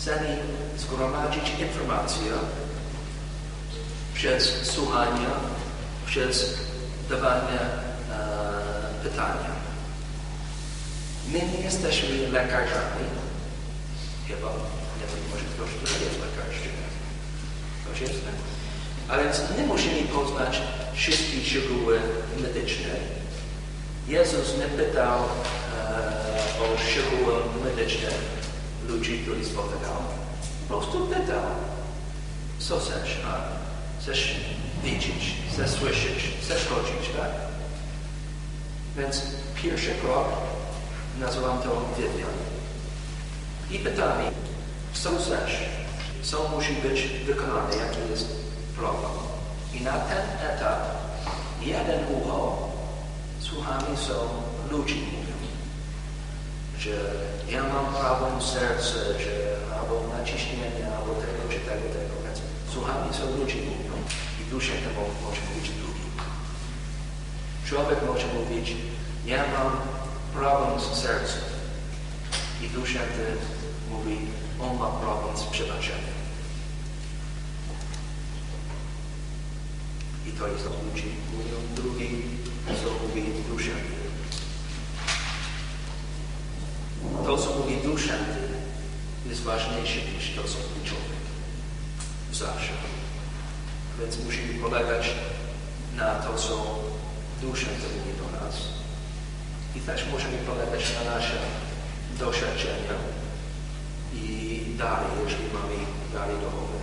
chcemy zgromadzić informację przez słuchanie, przez dawanie e, pytania. My nie jesteśmy lekarzami, chyba, nie wiem, może ktoś tu jest lekarzem, ktoś jest, ale więc nie musimy poznać wszystkich szczegóły medyczne. Jezus nie pytał e, o szczegóły medyczne ludzi, których spotykał. Po prostu pytał, co chcesz, a chcesz widzieć, chcesz słyszeć, chcesz chodzić, tak? Więc pierwszy krok nazywam to wywiad. I pytanie, co chcesz, co musi być wykonane, jaki jest problem. I na ten etap jeden ucho słuchami są ludzi że ja mam problem serca, że albo naciśnienie, albo tego, czy tego, tego. Więc słuchami są ludzi mówią i duszę temu może mówić drugi. Człowiek może mówić, ja mam problem z sercem. I Duch Święty mówi, on ma problem z przebaczeniem. I to jest ludzi, mówią drugi, co mówi Duch Święty. To, co mówi Święty, jest ważniejsze niż to, co mówi człowiek. Zawsze. Więc musimy polegać na to, co Święty mówi do nas. I też musimy polegać na nasze doświadczenia i dary, jeżeli mamy dary duchowe.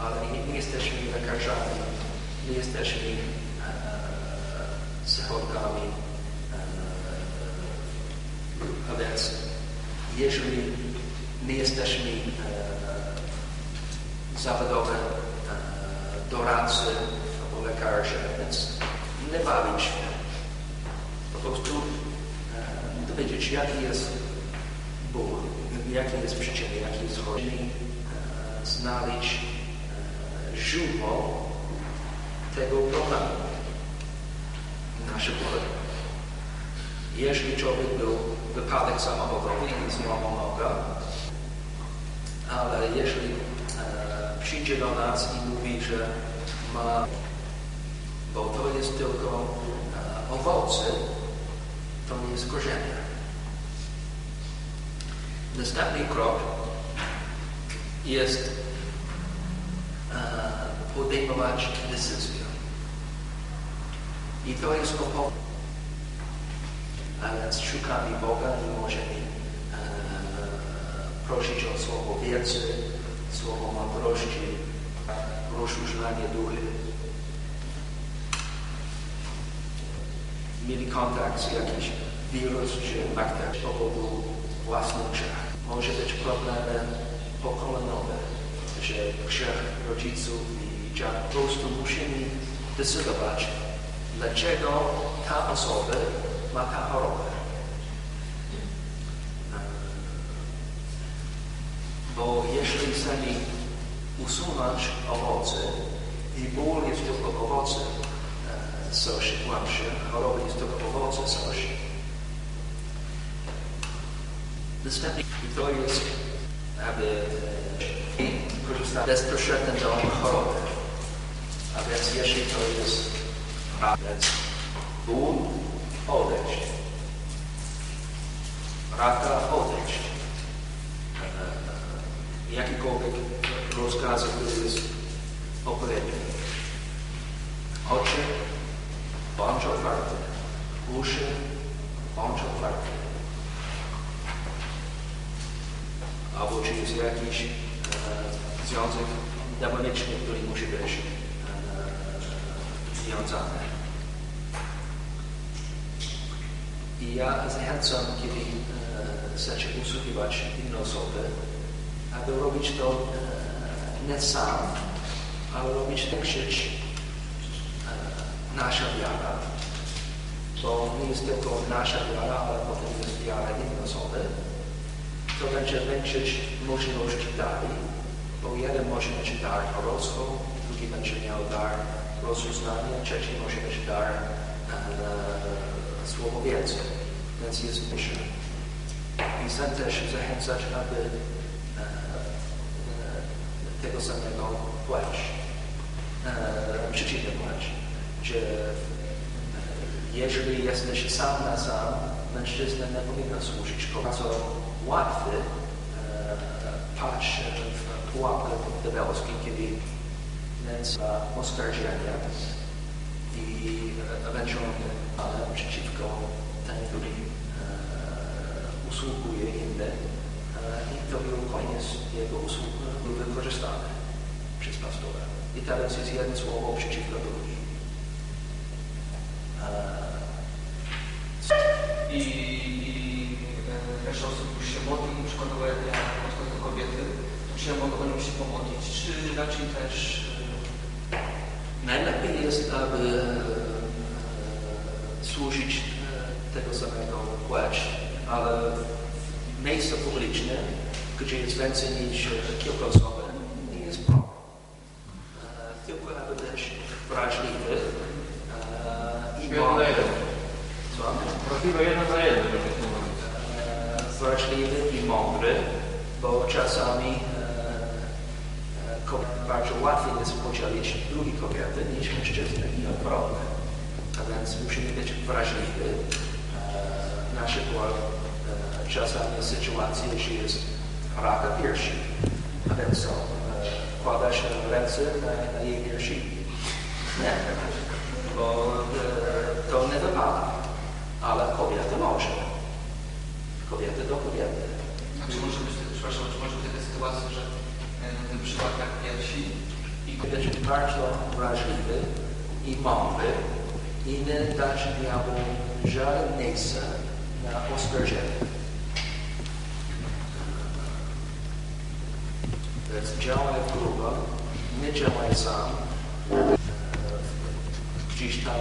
Ale nie, nie jesteśmy lekarzami, nie jesteśmy e, psychologami. E, a więc jeżeli nie jesteśmy e, zawodowe e, doradcy albo lekarze, więc nie bawić się. Po prostu e, dowiedzieć, jaki jest ból, jaki jest przyczyna, jaki jest choroba. E, znaleźć e, źródło tego problemu. Nasze pole. Jeżeli człowiek był wypadek samochodowy i złamał nogę, ale jeżeli e, przyjdzie do nas i mówi, że ma, bo to jest tylko e, owoce, to nie jest korzenie. Następny krok jest e, podejmować decyzję. I to jest opo. A więc szukamy Boga i możemy e, prosić o słowo wiedzy, słowo mądrości, rozróżnianie duchy. Mieli kontakt z jakimś wirus czy bakterią z powodu własnych grzech. Może być problemy pokoleniowe, że grzech rodziców i dziadków. Po prostu musimy decydować, dlaczego ta osoba ma ta chorobę. Bo jeżeli chcemy usunąć owoce i ból jest tylko owoce coś głębsze, choroba jest tylko owoce coś, Następnie to jest, aby korzystać bezpośrednio do choroby. A więc jeśli to jest a więc ból, odejść. Raka, odejść. E, jakikolwiek rozkazy, który jest odpowiedni. Oczy, bądź otwarte. Uszy, bądź otwarte. albo czy jest jakiś e, związek demoniczny, który musi być e, związany. I ja zachęcam, kiedy chcecie usługiwać inne osoby, aby robić to e, nie sam, ale robić tak krzycz e, nasza wiara. Bo nie jest tylko nasza wiara, ale potem jest wiara innej osoby. to będzie zwiększyć możliwość dalej, bo jeden może mieć dar proroctwo, drugi będzie miał dar rozuznania, trzeci może mieć dar e, słowowiedzy, więc jest wyższy. I też zachęcać, aby e, e, tego samego płeć, e, przeciwnie płeć, że jeżeli jesteś sam na sam, mężczyzna nie powinien służyć. Bardzo łatwy e, patrz w pułapkę diabelską, kiedy więc oskarżenia i ewentualnie przeciwko temu, który e, usługuje inny e, i to był koniec jego usług był wykorzystany przez pastora. I teraz jest jedno słowo przeciwko drugiej. I, i e, reszta osób już się modli, ja podchodzę do kobiety, to czy ja mogę o nią się pomodlić, czy raczej też... Najlepiej jest, aby e, służyć e, tego samego płeć, ale w miejscu publicznym, gdzie jest więcej niż kilka osób, nie jest problem. E, Tylko aby być wrażliwy e, i Jeden na mądry. jeden. Co? Możliwe jeden na jeden, żeby się mówić. e, wrażliwy i mądry, bo czasami e, e, ko- bardzo łatwiej jest podzielić drugie kobiety niż mężczyzny i odwrotnie. A więc musimy być wrażliwi. E, na przykład e, czasami sytuacja, że jest raka piersi, a więc co? E, wkładasz ręce na, na jej piersi? Nie, bo e, to nie wypada, ale kobieta może kobiety do kobiety. A czy może być, przepraszam, czy może być taka sytuacja, że e, w tym przypadkach piersi I być bardzo wrażliwy i mądry i nie dać diabłu żadne miejsca na oskarżenie. Więc działaj w grupach, nie działaj sam. Gdzieś tam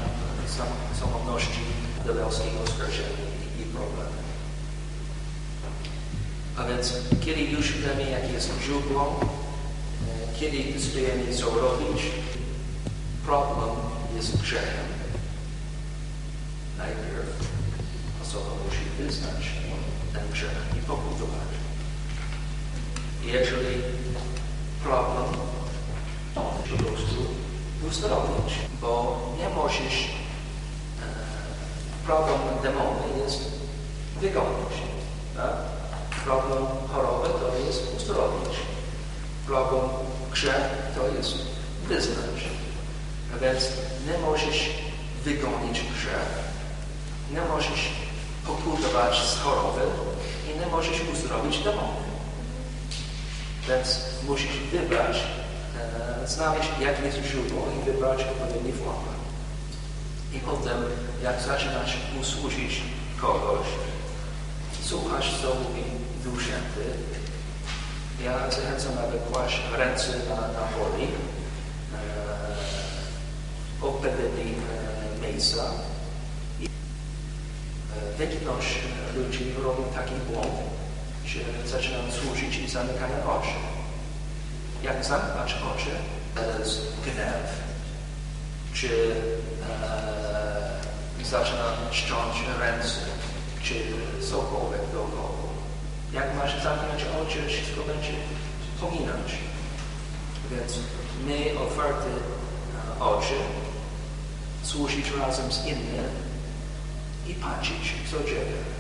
sam, samotności diabelskiego oskarżenia i, i problemy. A więc kiedy już wiemy, jakie jest źródło, e, kiedy decydujemy, co robić, problem jest grzechem. Najpierw osoba musi wyznać ten grzech i pokutować. Jeżeli problem, to po prostu uzdrowić, bo nie możesz, e, problem demony jest wygonić. Tak? Problem choroby to jest uzdrowić. Problem grzech to jest wyznać. A więc nie możesz wygonić grzech, nie możesz pokutować z choroby i nie możesz uzdrowić demony. Więc musisz wybrać, e, znaleźć jakie jest źródło i wybrać odpowiedni format. I potem, jak zaczynasz usłużyć kogoś, słuchasz, co mówi Duch Święty. Ja zachęcam, aby kłaść ręce na, na woli, e, odpowiednie e, miejsca. I e, ludzi robią taki błąd, że zaczynają służyć i zamykają oczy. Jak zamknąć oczy, jest gniew, czy e, zaczyna ściąć ręce, czy cokolwiek dookoła. Jak masz zamknąć oczy, wszystko będzie pominąć. Więc my otwarte e, oczy, służyć razem z innym i patrzeć, co dzieje.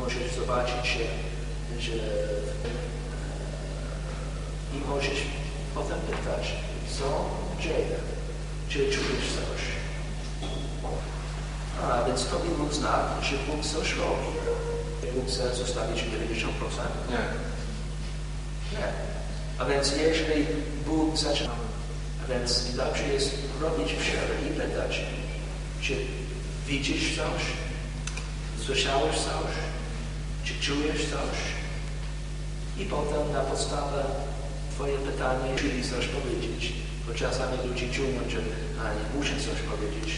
Możesz zobaczyć, że, że i możesz potem pytać, co dzieje, czy czujesz coś. A więc to był znak, że Bóg coś robi. Bóg chce zostawić 90%. Nie. Nie. A więc jeżeli Bóg zaczyna, a więc dobrze jest robić przerwę i pytać, czy widzisz coś, słyszałeś coś, czy czujesz coś? I potem na podstawę Twoje pytanie, czyli coś powiedzieć. Bo czasami ludzie czują, że a, nie muszę coś powiedzieć.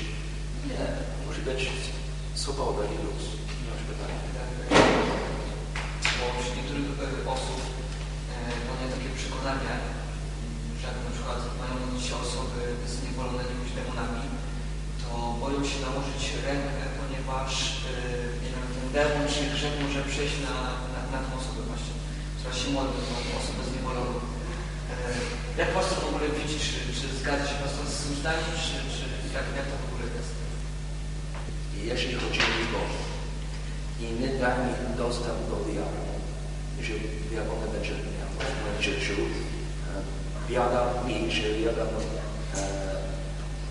Nie, musi być swoboda i luz. Nie masz pytania. Bo y, osób y, mają takie przekonania, że jak na przykład mają się osoby zniewolone jakimiś demonami, to boją się nałożyć rękę, ponieważ y, ten demon czy grzech może przejść na, na, na tę osobę właśnie, która się modli, tę osobę. Y, Jak Pastor w ogóle widzi, czy, czy zgadza się Pastor z tym zdaniem, czy, czy jak, jak to w ogóle jest? Jeśli chodzi o Boga i my damy dostęp do że jak on będzie miał w życiu, e, biada mi, że ja dam e,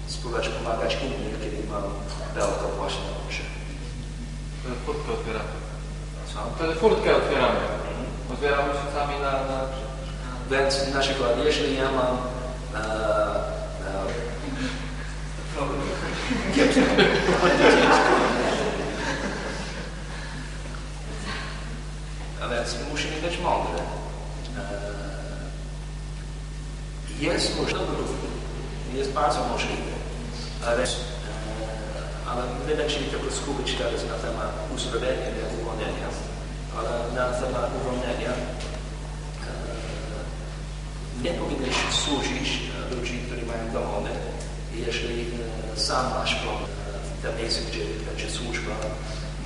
spróbować pomagać innym, kiedy mam belko właśnie oczy. Furtkę otwieramy. Co? Wtedy furtkę otwieramy. Otwieramy się sami na... na... Więc na przykład, jeśli ja mam e, e, więc musimy być mądrzy. Eee, Jest możliwe, jest bardzo możliwe, ale, ale my będziemy tylko skupić teraz na temat uzdrowienia, nie uwolnienia, ale na temat uwolnienia eee, nie powinieneś służyć e, ludzi, którzy mają demony, jeśli e, sam masz problem, e, te miejsce, gdzie będzie służba,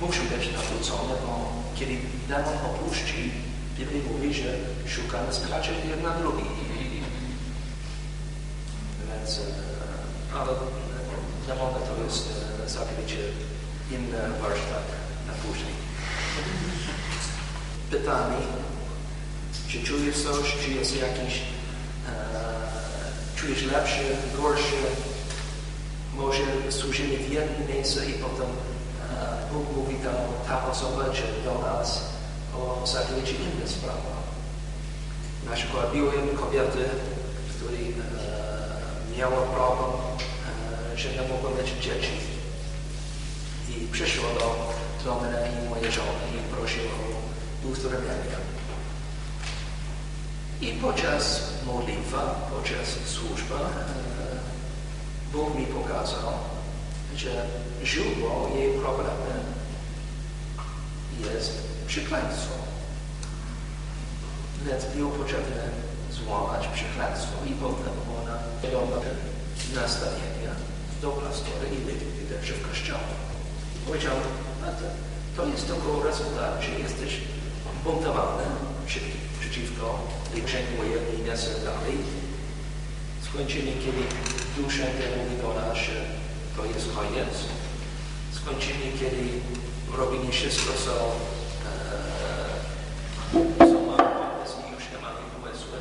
muszą być nawrócone, bo kiedy demon opuści, Biblia mówi, że szukamy skacze jeden na drugi. Więc, e, ale demony to jest całkowicie inny warsztat na później. Pytanie, czy czujesz coś, czy jest jakiś, e, czujesz lepszy, gorszy, może służymy w jednym miejscu i potem e, Bóg mówi do ta osoba, czy do nas o całkowicie inne sprawy. Na przykład były kobiety, które e, miały problem, e, że nie mogły mieć dzieci. I przyszło do, mnie i mojej żony i prosił o uzdrowienie. I podczas modlitwy, podczas służby, e, Bóg mi pokazał, że źródło jej problemy jest przekleństwo. Więc było potrzebne złamać przekleństwo i potem ona wiadomo nastawienia do pastora i liderzy w kościoła. Powiedział, a to, jest tylko rezultat, że jesteś buntowany przeciw- przeciwko liczeniu i nie chcę dalej. Skończymy, kiedy Święty mówi do nas, że to jest koniec. Skończymy, kiedy robimy wszystko, co, e, i.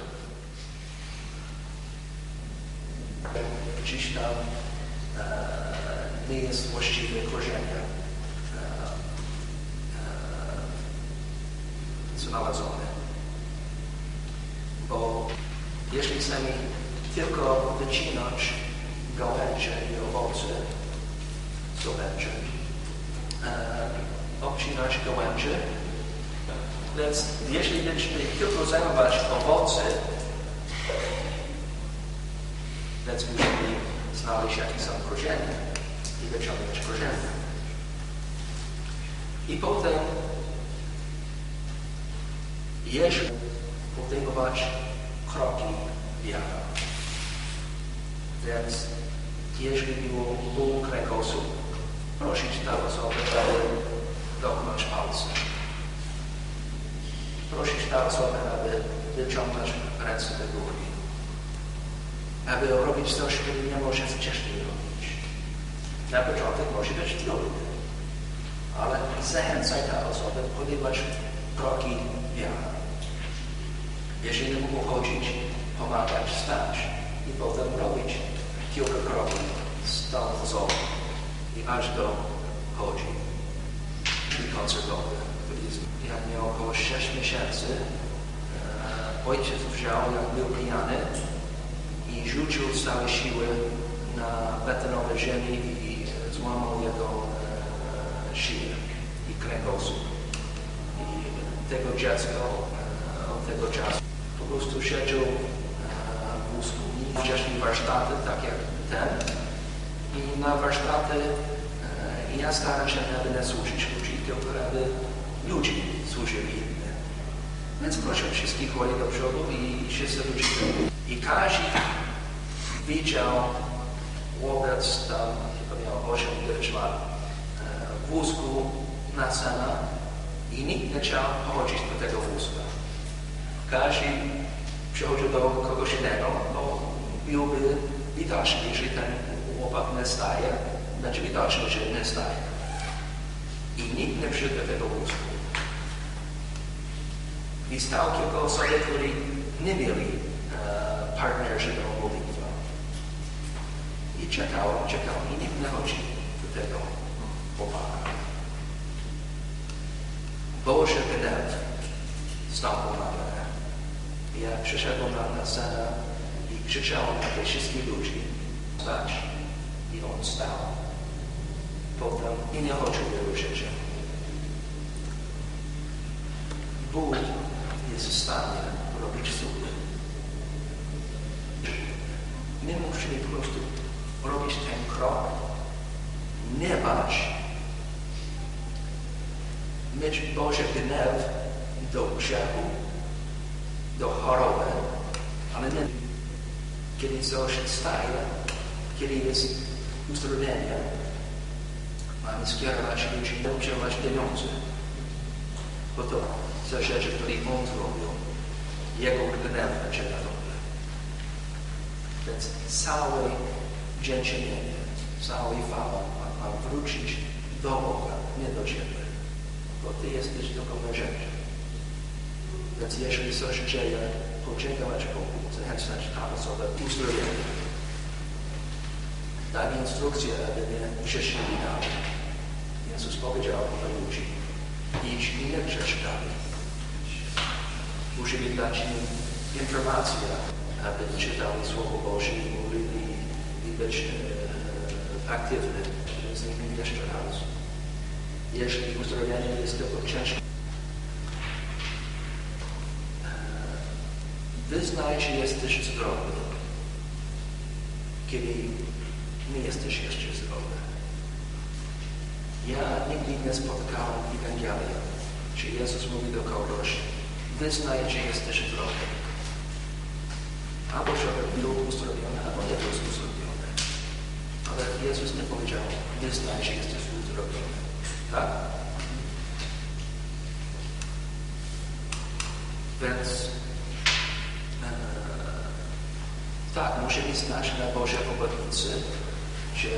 Gdzieś tam e, nie jest właściwe korzenie e, znalezione. Bo jeśli chcemy tylko wycinać gałęzie i owoce, co będzie? E, obcinać gałęzie. Więc jeśli będziemy tylko zajmować owoce, więc musimy znaleźć jakie są korzenie i wyciągnąć korzenie. I potem, jeśli podejmować kroki wiary, więc jeśli było ból kręgosłup, prosić tę osobę, aby dokonać palce. Prosić tę osobę, aby wyciągnąć ręce do góry. Aby robić coś, czego nie może wcześniej robić. Na początek może być trudne, ale zachęcaj tę osobę podejmować kroki wiary. Jeżeli mógł chodzić, pomagać stać i potem robić kilka kroków z tą osobą i aż do chodzi. Czyli koncertowy, jest, jak miał około 6 miesięcy, e, ojciec wziął, jak był pijany i rzucił całe siły na betonowe ziemi i złamał jego e, siłę i kręgosłup. I tego dziecko e, od tego czasu po prostu siedział e, w wózku. I wcześniej warsztaty, tak jak ten. I na warsztaty e, ja staram się, aby nie służyć ludzi, tylko aby ludzi służyli innym. Więc proszę wszystkich chodzi do przodu i wszyscy uczyli. I każdy widział łowiec tam, chyba miał 8 lat, e, w wózku na scenę i nikt nie chciał chodzić do tego wózka. Każdy przychodził do kogoś innego, bo byłby widoczny, jeżeli ten chłopak nie staje, znaczy widoczny, że nie staje. I nikt nie przyszedł do tego wózku. I stał kilka osób, które nie mieli e, partnerzy do modlitwy. I czekał, czekał i nikt nie chodzi do tego chłopaka. Boże gniew stąpał na. Ja przyszedłem na, na scenę i krzyczałem na tych wszystkich ludzi stać. I on stał. Potem i nie chodził jego życia. Bóg jest w stanie robić cudy. My musimy po prostu robić ten krok, nie bać, mieć Boże gniew do grzechu, do choroby, ale nie kiedy coś staje, kiedy jest uzdrowienie, mamy skierować ludzi, udzielać pieniądze. Bo to za rzeczy, które On zrobił, Jego będzie na tobie. Więc całe dziękczynienie, całe chwała ma, ma wrócić do Boga, nie do Ciebie. Bo Ty jesteś tylko narzędziem. Więc jeżeli coś dzieje, podziękować Bogu, zachęcać tę osobę uzdrowienie. Daj instrukcję, aby nie grzeszyli dalej. Jezus ludzi, idź i nie grzesz. Musimy dać im informację, aby czytali Słowo Boże i mówili i być e, aktywny z nimi jeszcze raz. Jeśli uzdrowienie jest tylko ciężkie, wyznaj, że jesteś zdrowy, kiedy nie jesteś jeszcze zdrowy. Ja nigdy nie spotkałem w Ewangelii, że Jezus mówi do kogoś, wyznaj, że jesteś zdrowy. Albo żeby był uzdrowiony, albo nie był uzdrowiony. Ale Jezus nie powiedział, wyznaj, że jesteś uzdrowiony. Tak? Więc e, tak, musimy znać na Boże obietnicy, że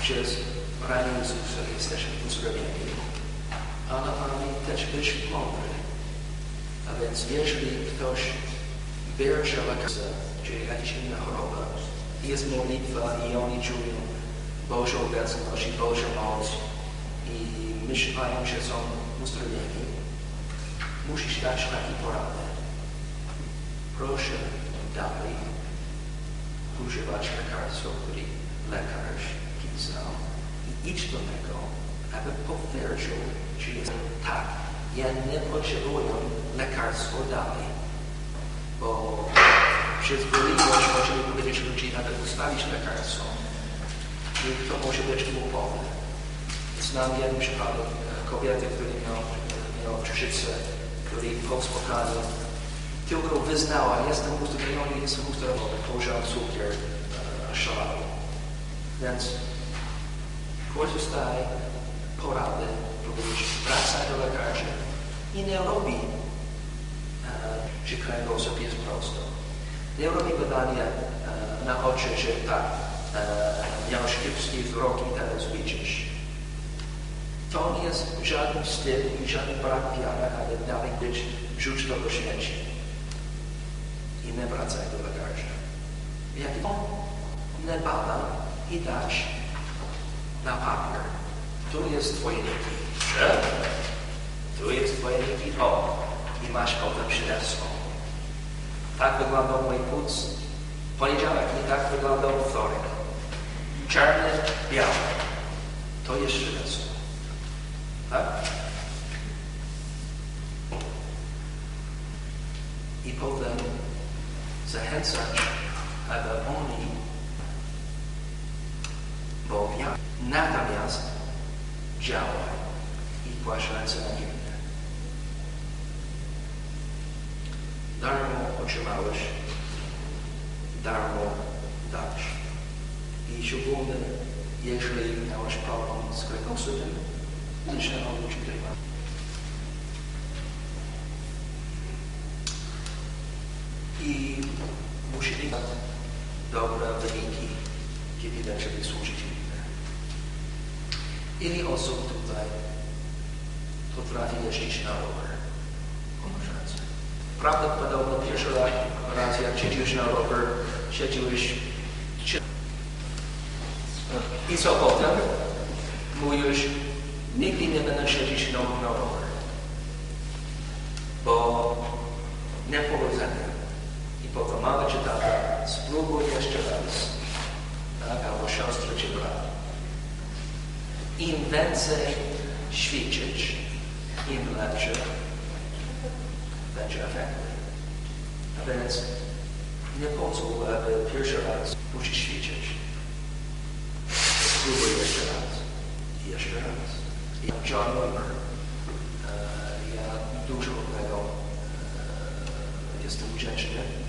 przez rany Jezusa jesteśmy uzdrowieni, ale mamy też być mądry. A więc jeżeli ktoś wierzy lekarza, że jakaś inna choroba, jest modlitwa i oni czują Bożą obecność i Bożą moc i myślają, że są uzdrowieni, musisz dać taki poradę. Proszę dalej używać lekarstwa, które lekarz pisał i idź do niego, aby potwierdził, że jest tak. Ja nie potrzebuję lekarstwa dalej, bo przez wyliwość możemy powiedzieć ludzi, aby ustawić lekarstwo, i to może być głupowe. Znam jeden przypadek kobiety, która miała, miała krzyżycę, który po tylko wyznała, jestem uzdrowiony, jestem uzdrowiony, poziom cukier e, szalał. Więc korzystaj porady, powiedzieć, wracaj do lekarza i nie robi, e, że kręgosłup jest prosto. Nie robi badania e, na oczy, że tak, e, miałeś kiepski wzrok i teraz widzisz. To nie jest żaden wstyd i żaden brak wiary, ale dalej być rzuć do śmieci. I nie wracaj do lekarza. Jak on nie bada i dać na papier, tu jest twoje. Że? Tu jest twoje niki. O! I masz potem świadectwo. Tak wyglądał mój płuc. Poniedziałek nie tak wyglądał wtorek. Czarny, biały. To jest świadectwo. Tak? I potem zachęcać, aby oni, bo ja natomiast działa i ręce na inne. otrzymałeś darmo dać. I szczególnie, jeżeli miałeś problem z kręgosłupem, myślę o ludzi, którzy I musieli mieć dobre wyniki, kiedy zaczęli służyć innym. Ile osób tutaj potrafi jeździć na rower? Prawdopodobnie pierwszy raz, jak siedzisz na rower, siedziłeś i co potem? Mówisz, nigdy nie będę siedzieć na, rower. Bo niepowodzenie. Mama czy tata, spróbuj jeszcze raz. Tak? Albo siostra czy brat. Im więcej ćwiczyć, im lepsze będzie efekty. A więc nie pozwól, aby pierwszy raz musisz ćwiczyć. Spróbuj jeszcze raz. I jeszcze raz. I John Wimber. E, ja dużo od niego e, jestem wdzięczny.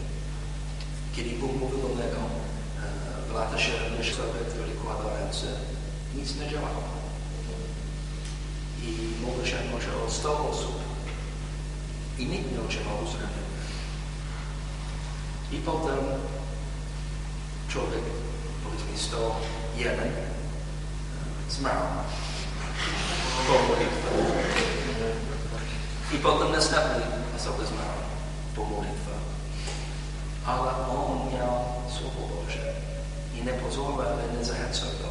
Kiedy Bóg mówił do niego e, w latach 70 sobie, który kładł ręce, nic nie działało. I mówił się może o 100 osób. I nikt nie otrzymał uzdrowienia. I potem człowiek, powiedzmy 101, e, zmarł po modlitwie. I potem następny osoba zmarła po modlitwie. Ale on miał Słowo Boże i nie pozwolił, aby nie zachęcał go.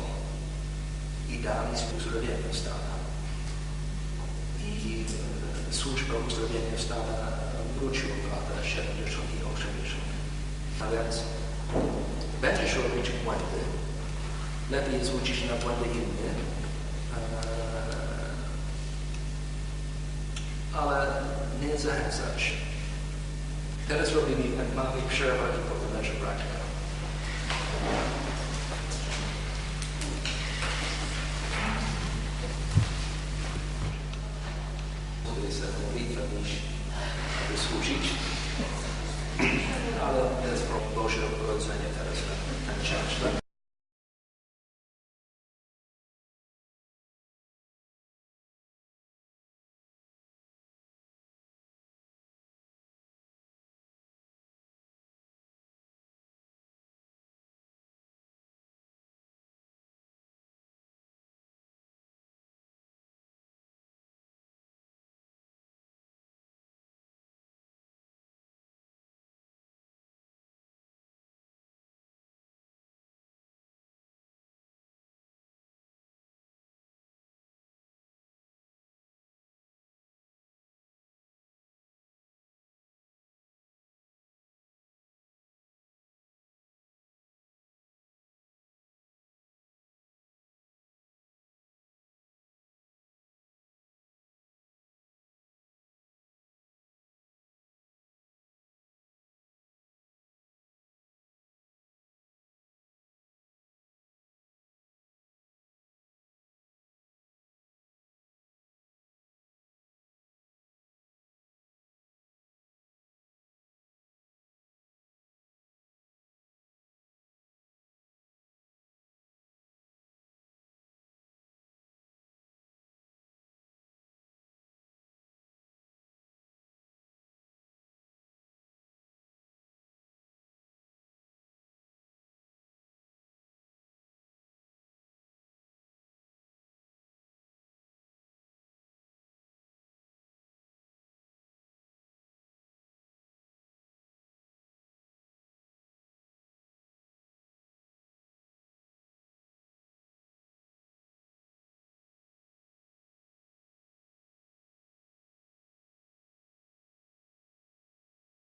I dali uzdrowienie stada. I e, służba uzdrowienia stada wróciła w latach 70 i 80. A więc będziesz robić błędy. Lepiej zwrócić na błędy inne. E, ale nie zachęcać. Teraz robimy mały przerwę i potem nasze praktyka.